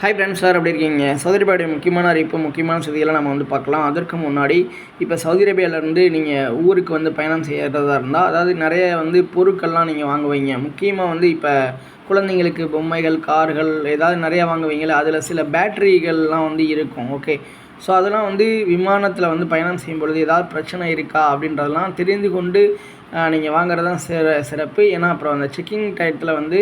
Hi friends sir எப்படி இருக்கீங்க? Saudi அரேபியாவுடைய முக்கியமான அறிவிப்பு முக்கியமான செய்திகளை நம்ம வந்து பார்க்கலாம். அதற்கு முன்னாடி இப்போ சவுதி அரேபியாவிலேருந்து நீங்கள் ஊருக்கு வந்து பயணம் செய்கிறதா இருந்தால் அதாவது நிறைய வந்து பொருட்கள்லாம் நீங்கள் வாங்குவீங்க. முக்கியமாக வந்து இப்போ குழந்தைங்களுக்கு பொம்மைகள் கார்கள் ஏதாவது நிறையா வாங்குவீங்களே அதில் சில பேட்டரிகள்லாம் வந்து இருக்கும். ஓகே ஸோ அதெல்லாம் வந்து விமானத்தில் வந்து பயணம் செய்யும் பொழுது ஏதாவது பிரச்சனை இருக்கா அப்படின்றதெல்லாம் தெரிந்து கொண்டு நீங்கள் வாங்குறது தான் சிற சிறப்பு. ஏன்னா அப்புறம் அந்த செக்கிங் டயத்தில் வந்து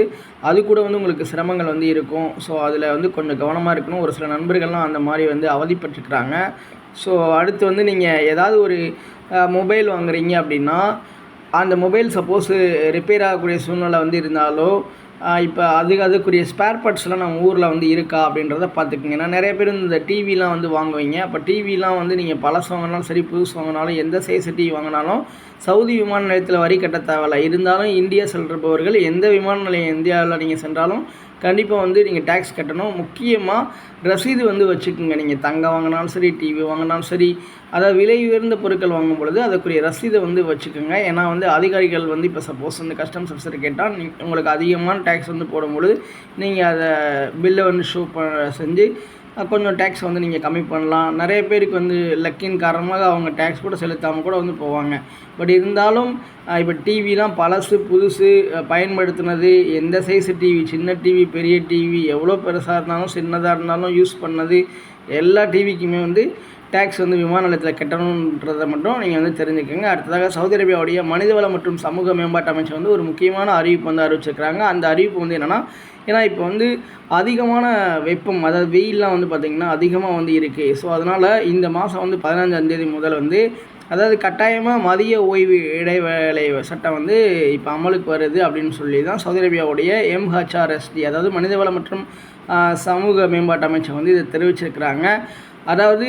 அது கூட வந்து உங்களுக்கு சிரமங்கள் வந்து இருக்கும். ஸோ அதில் வந்து கொஞ்சம் கவனமாக இருக்கணும். ஒரு சில நண்பர்கள்லாம் அந்த மாதிரி வந்து அவதிப்பட்டுருக்குறாங்க. ஸோ அடுத்து வந்து நீங்கள் ஏதாவது ஒரு மொபைல் வாங்குறீங்க அப்படின்னா அந்த மொபைல் சப்போஸ் ரிப்பேர் ஆகக்கூடிய சூழ்நிலை வந்து இருந்தாலோ இப்போ அதுக்கு அதுக்குரிய ஸ்பேர் பார்ட்ஸ்லாம் நம்ம ஊரில் வந்து இருக்கா அப்படின்றத பார்த்துக்குங்க. நான் நிறைய பேர் இந்த டிவிலாம் வந்து வாங்குவீங்க. அப்போ டிவிலாம் வந்து நீங்கள் பழசு வாங்கினாலும் சரி புதுசு வாங்கினாலும் எந்த சைஸ் டிவி வாங்கினாலும் சவுதி விமான நிலையத்தில் வரி கட்ட தேவையில்ல. இருந்தாலும் இந்தியா செல்றப்பவர்கள் எந்த விமான நிலையம் இந்தியாவில் நீங்கள் சென்றாலும் கண்டிப்பாக வந்து நீங்கள் டேக்ஸ் கட்டணும். முக்கியமாக ரசீது வந்து வச்சுக்கோங்க. நீங்கள் தங்கம் வாங்கினாலும் சரி டிவி வாங்கினாலும் சரி அதாவது விலை உயர்ந்த பொருட்கள் வாங்கும் பொழுது அதற்குரிய ரசீதை வந்து வச்சுக்கோங்க. ஏன்னா வந்து அதிகாரிகள் வந்து இப்போ சப்போஸ் வந்து கஸ்டம்ஸ் ஆஃபீஸர் கேட்டால் உங்களுக்கு அதிகமான டேக்ஸ் வந்து போடும்பொழுது நீங்கள் அதை பில்லை வந்து ஷோ ப செஞ்சு கொஞ்சம் டேக்ஸ் வந்து நீங்கள் கம்மி பண்ணலாம். நிறைய பேருக்கு வந்து லக்கின் காரணமாக அவங்க டேக்ஸ் கூட செலுத்தாமல் கூட வந்து போவாங்க. பட் இருந்தாலும் இப்போ டிவிலாம் பழசு புதுசு பயன்படுத்தினது எந்த சைஸு டிவி சின்ன டிவி பெரிய டிவி எவ்வளோ பெருசாக இருந்தாலும் சின்னதாக இருந்தாலும் யூஸ் பண்ணது எல்லா டிவிக்குமே வந்து டேக்ஸ் வந்து விமான நிலையத்தில் கட்டணுன்றதை மட்டும் நீங்கள் வந்து தெரிஞ்சுக்கோங்க. அடுத்ததாக சவுதி அரேபியாவுடைய மனிதவளம் மற்றும் சமூக மேம்பாட்டு அமைச்சர் வந்து ஒரு முக்கியமான அறிவிப்பு வந்து அறிவிச்சிருக்கிறாங்க. அந்த அறிவிப்பு வந்து என்னென்னா ஏன்னா இப்போ வந்து அதிகமான வெப்பம் அதாவது வெயிலெலாம் வந்து பார்த்திங்கன்னா அதிகமாக வந்து இருக்குது ஸோ அதனால் இந்த மாதம் வந்து பதினஞ்சாந்தேதி முதல் வந்து அதாவது கட்டாயமாக மதிய ஓய்வு இடைவேளை சட்டம் வந்து இப்போ அமலுக்கு வருது அப்படின்னு சொல்லி தான் சவுதி அரேபியாவுடைய எம்ஹெச்ஆர்எஸ்டி அதாவது மனிதவளம் மற்றும் சமூக மேம்பாட்டு அமைச்சர் வந்து இதை தெரிவிச்சிருக்கிறாங்க. அதாவது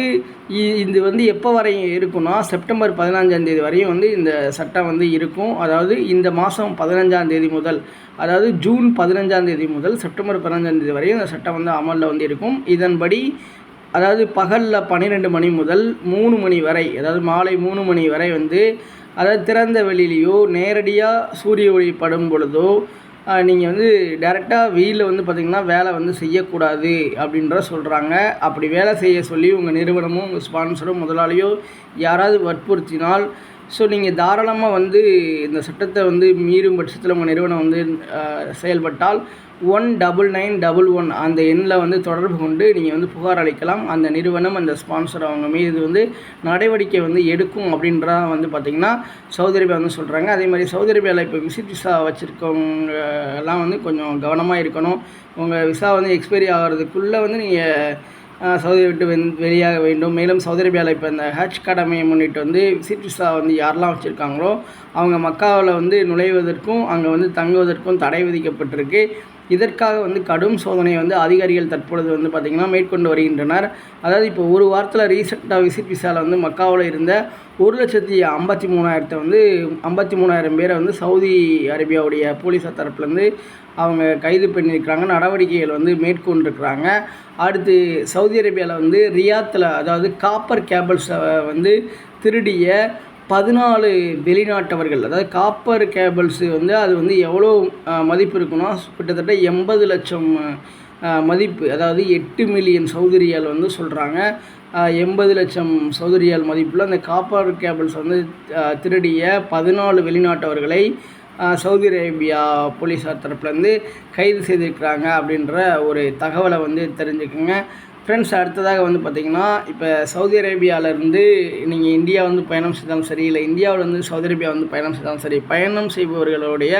இது வந்து எப்போ வரையும் இருக்குன்னா செப்டம்பர் பதினஞ்சாந்தேதி வரையும் வந்து இந்த சட்டம் வந்து இருக்கும். அதாவது இந்த மாதம் பதினஞ்சாந்தேதி முதல் அதாவது ஜூன் பதினஞ்சாந்தேதி முதல் செப்டம்பர் பதினஞ்சாந்தேதி வரையும் இந்த சட்டம் வந்து அமலில் வந்து இருக்கும். இதன்படி அதாவது பகலில் பன்னிரெண்டு மணி முதல் மூணு மணி வரை அதாவது மாலை மூணு மணி வரை வந்து அதாவது திறந்த வெளியிலையோ நேரடியாக சூரிய ஒளி படும் பொழுதோ நீங்கள் வந்து டேரெக்டாக வெயிலில் வந்து பார்த்திங்கன்னா வேலை வந்து செய்யக்கூடாது அப்படின்ற சொல்கிறாங்க அப்படி வேலை செய்ய சொல்லி உங்கள் நிறுவனமும் உங்கள் ஸ்பான்சரும் முதலாளியோ யாராவது வற்புறுத்தினால் ஸோ நீங்கள் தாராளமாக வந்து இந்த சட்டத்தை வந்து மீறும் பட்சத்தில் உங்கள் நிறுவனம் வந்து செயல்பட்டால் one double nine double one அந்த எண்ணில் வந்து தொடர்பு கொண்டு நீங்கள் வந்து புகார் அளிக்கலாம். அந்த நிறுவனம் அந்த ஸ்பான்சர் அவங்க மீது வந்து நடவடிக்கை வந்து எடுக்கும் அப்படின்றத வந்து பார்த்திங்கன்னா சவுதி அரேபியா வந்து சொல்கிறாங்க அதே மாதிரி சவுதி அரேபியாவில் இப்போ விசிட் விசா வச்சுருக்கவங்க எல்லாம் வந்து கொஞ்சம் கவனமாக இருக்கணும். உங்கள் விசா வந்து எக்ஸ்பைரி ஆகிறதுக்குள்ளே வந்து நீங்கள் சவுதி விட்டு வெந் வெளியாக வேண்டும். மேலும் சவுதி அரேபியாவில் இப்போ இந்த ஹஜ் கடமையை முன்னிட்டு வந்து விசிட் விசா வந்து யாரெல்லாம் வச்சுருக்காங்களோ அவங்க மக்காவில் வந்து நுழைவதற்கும் அங்கே வந்து தங்குவதற்கும் தடை விதிக்கப்பட்டிருக்கு. இதற்காக வந்து கடும் சோதனையை வந்து அதிகாரிகள் தற்பொழுது வந்து பார்த்திங்கன்னா மேற்கொண்டு வருகின்றனர். அதாவது இப்போ ஒரு வாரத்தில் ரீசெண்டாக விசிட் விசாவில் வந்து மக்காவில் இருந்த ஒரு லட்சத்தி ஐம்பத்தி மூணாயிரத்தை வந்து ஐம்பத்தி மூணாயிரம் பேரை வந்து சவுதி அரேபியாவுடைய போலீஸார் தரப்புலேருந்து அவங்க கைது பண்ணியிருக்கிறாங்க. நடவடிக்கைகள் வந்து மேற்கொண்டிருக்கிறாங்க. அடுத்து சவுதி அரேபியாவில் வந்து ரியாத்தில் அதாவது காப்பர் கேபிள்ஸை வந்து திருடிய பதினாலு வெளிநாட்டவர்கள் அதாவது காப்பர் கேபிள்ஸு வந்து அது வந்து எவ்வளோ மதிப்பு இருக்குன்னா கிட்டத்தட்ட எண்பது லட்சம் மதிப்பு அதாவது எட்டு மில்லியன் சௌதரியால் வந்து சொல்கிறாங்க எண்பது லட்சம் சௌதரியால் மதிப்பில் அந்த காப்பர் கேபிள்ஸ் வந்து திருடிய பதினாலு வெளிநாட்டவர்களை சவுதி அரேபியா போலீஸார் தரப்புலேருந்து கைது செய்திருக்கிறாங்க அப்படின்ற ஒரு தகவலை வந்து தெரிஞ்சுக்கோங்க. ஃப்ரெண்ட்ஸ் அடுத்ததாக வந்து பார்த்திங்கன்னா இப்போ சவுதி அரேபியாவிலேருந்து நீங்கள் இந்தியா வந்து பயணம் செய்தாலும் சரி இல்லை இந்தியாவிலேருந்து சவுதி அரேபியா வந்து பயணம் செய்தாலும் சரி பயணம் செய்பவர்களுடைய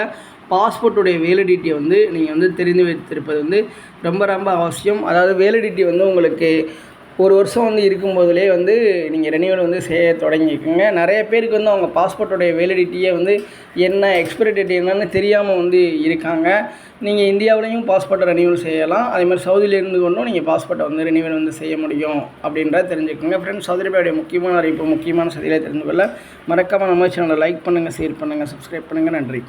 பாஸ்போர்ட்டுடைய வேலிடிட்டியை வந்து நீங்கள் வந்து தெரிந்து வைத்திருப்பது வந்து ரொம்ப ரொம்ப அவசியம். அதாவது வேலிடிட்டி வந்து உங்களுக்கு ஒரு வருஷம் வந்து இருக்கும்போதுலேயே வந்து நீங்கள் ரெனியூவல் வந்து செய்ய தொடங்கிக்கோங்க. நிறைய பேருக்கு வந்து அவங்க பாஸ்போர்ட்டோடைய வேலிடிட்டியே வந்து என்ன எக்ஸ்பைரி டேட் என்னன்னு தெரியாமல் வந்து இருக்காங்க. நீங்கள் இந்தியாவிலையும் பாஸ்போர்ட்டை ரெனியூவல் செய்யலாம். அதேமாதிரி சவுதியிலேருந்து கொண்டும் நீங்கள் பாஸ்போர்ட்டை வந்து ரெனியூவல் வந்து செய்ய முடியும் அப்படின்றத தெரிஞ்சுக்கோங்க. ஃப்ரெண்ட்ஸ் சவுதி அரேபியாவுடைய முக்கியமான அறிவிப்பு முக்கியமான செய்திகளை தெரிந்து கொள்ள மறக்காமல் நம்ம சேனலை லைக் பண்ணுங்கள் ஷேர் பண்ணுங்கள் சப்ஸ்கிரைப் பண்ணுங்கள் நன்றி.